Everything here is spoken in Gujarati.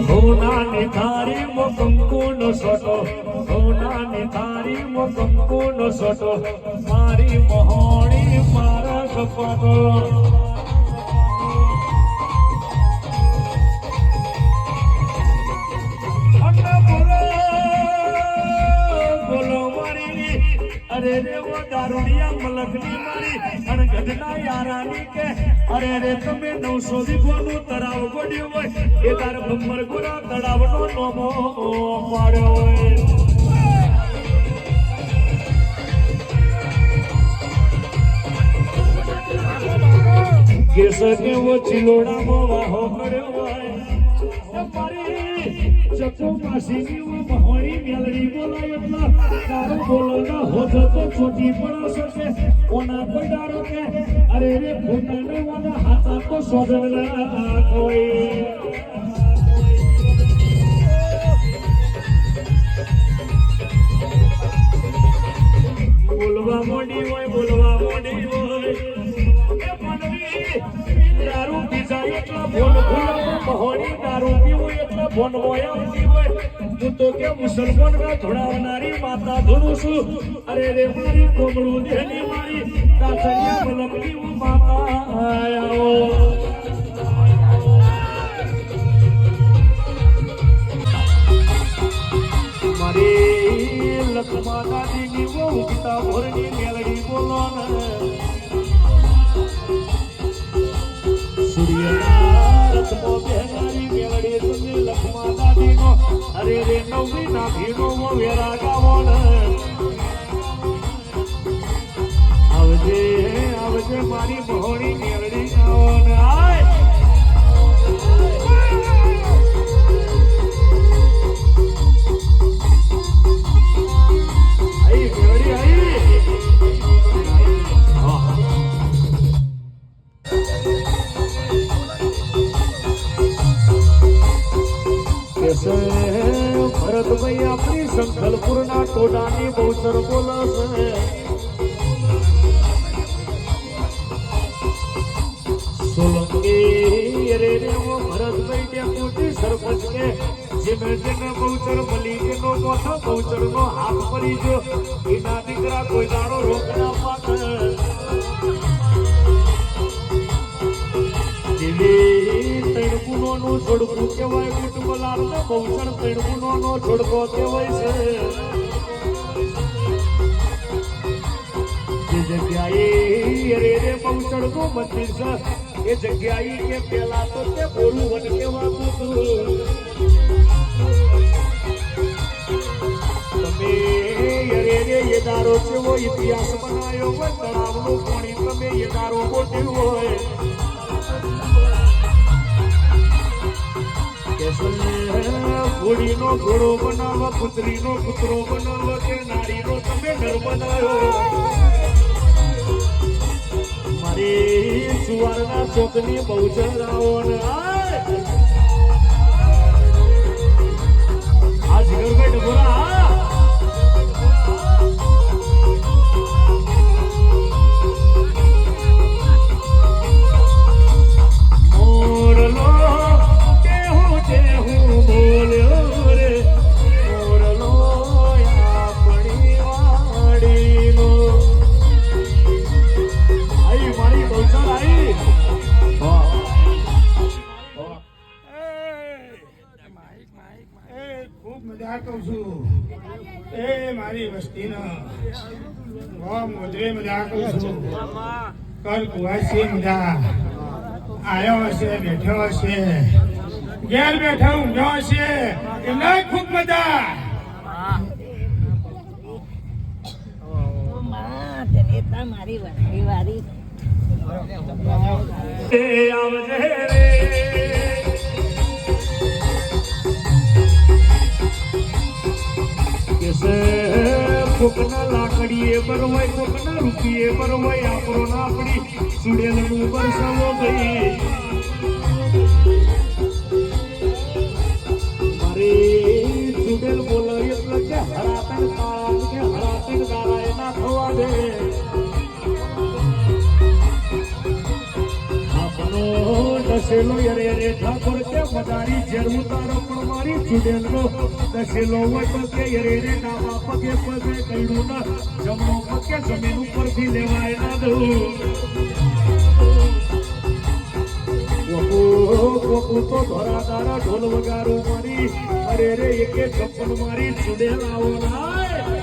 સોનાની તારી મો કંકુનો સોટો સોનાની તારી મો કંકુનો સોટો મારી મોહણી મારા સપાટો અરે રે ઓ દારૂડિયા મલકની મારી અને ગઢના યારાની કે, અરે રે તમે નવસો વીઘોનું તળાવ ગોડ્યું હોય, એ તાર ભમર ગોરા તળાવનો નોમો પાડ્યો હોય. કેસ કેવો ચિલોડામાં વાહો કર્યો હોય માસીની ઓ મહોણી મેલડી બોલાય એટલા તારો બોલના હોત તો છોટી પડો શકે કોના કોઈ ડારો કે અરે રે ઓના બોલવા મોડી હોય બોલવા મોડી હોય મનવી દારૂ પીધા એટલા બોલ દારૂ મોયા ઉઠી હોય, હું તો કે મુસલમાન ના ધોડાવનારી માતા ધોરું છું? અરે રે મારી કોમળું દેની મારી કાસરિયા મલકની હું માતા આયો મારી લખમા દાદીની ગીતા ભોરની મેલડી બોલો ને. આવજે આવજે મારી મહોણી ભરતભાઈ આપણી સંખલપુરના ટોડાની બહુચર બોલશે. સોલંકી રે રે, ઓ ભરતભાઈ ને મોટી દીકરા કોઈ દાડો રોકડા પાછળ જેવી તણકુનો નો છોડકું કહેવાય કુટુંબલાલ ને બહુચર તણકુનો નો છોડકો કહેવાય છે. જે જગ્યાએ રે રે એ જગ્યાએ કે પેલા તો તે બોરું ઇતિહાસ બનાવ્યો હોય, તળાવનું પાણી હોય. ઘોડીનો ઘોડો બનાવો, પુત્રીનો કૂતરો બનાવો, કે નારીનો તમે ઘર બનાવ્યો મારી સુવારના ચોકની બહુ ચરાવો ને. આય! આ જીગરભાઈ ડબોરા એ મારી વસ્તીનો. બહુ મોજરે મજા કરું છું. કલ કુવાસી મજા આવ્યો હશે બેઠો હશે. ઘેર બેઠો ઊંઘ્યો હશે. એમને ખૂબ મજા. મારી તને વારી વારી. આવજે. કોકના લાકડીએ બરવાય કોકના રૂપિયે બરવાય આપણો ના આપણી ગઈ આપણો ડસે પેલો યરે રે, ઠાકોર કે વધારી ઝેર તારો પણ મારી ચુડેલનો દસેલો વટો કે યરે રે ડાબા પગે પગે કઈડું ના. જમણો પગે જમીન ઉપરથી લેવાય ના દઉં. તો ધરા ઢોલ વગારું મારી. અરે રે, એકે ચપ્પલ મારી ચુડેલ આવો ના